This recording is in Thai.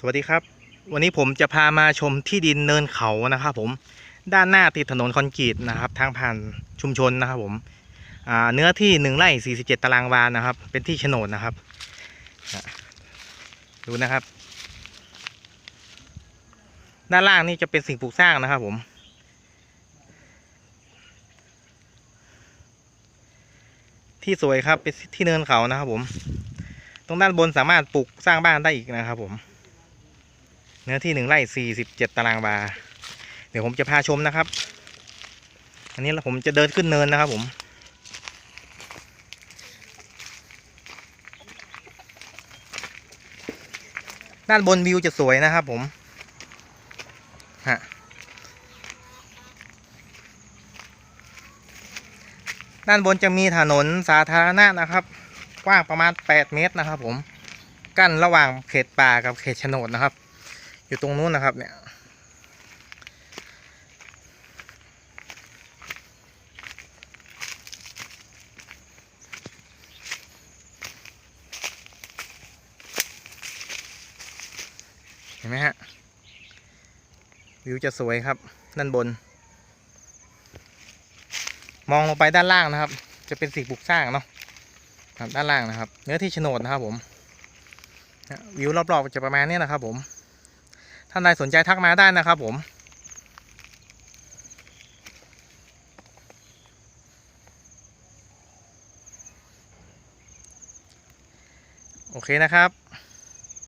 สวัสดีครับ วันนี้ผมจะพามาชมที่ดินเนินเขานะครับผมด้านหน้าติดถนนคอนกรีตนะครับ ทางผ่านชุมชนนะครับผมเนื้อที่หนึ่งไร่สี่สิบเจ็ดตารางวานะครับ เป็นที่โฉนดนะครับ ดูนะครับ ด้านล่างนี่จะเป็นสิ่งปลูกสร้างนะครับผมที่สวยครับเป็นที่เนินเขานะครับผม ตรงด้านบนสามารถปลูกสร้างบ้านได้อีกนะครับผม เนื้อที่หนึ่งไร่สี่สิบเจ็ดตารางวา เดี๋ยวผมจะพาชมนะครับ อันนี้ผมจะเดินขึ้นเนินนะครับผม ด้านบนวิวจะสวยนะครับผม ฮะ ด้านบนจะมีถนนสาธารณะนะครับ กว้างประมาณ 8 เมตรนะครับผม กั้นระหว่างเขตป่ากับเขตโฉนดนะครับ อยู่ตรงนู้นนะครับเนี่ย เห็นไหมฮะ วิวจะสวยครับด้านบน มองลงไปด้านล่างนะครับ จะเป็นสิ่งปลูกสร้างเนาะครับด้านล่างนะครับ เนื้อที่โฉนดนะครับผม วิวรอบๆจะประมาณนี้นะครับผม ท่านใดสนใจทักมาได้นะครับผมโอเคนะครับ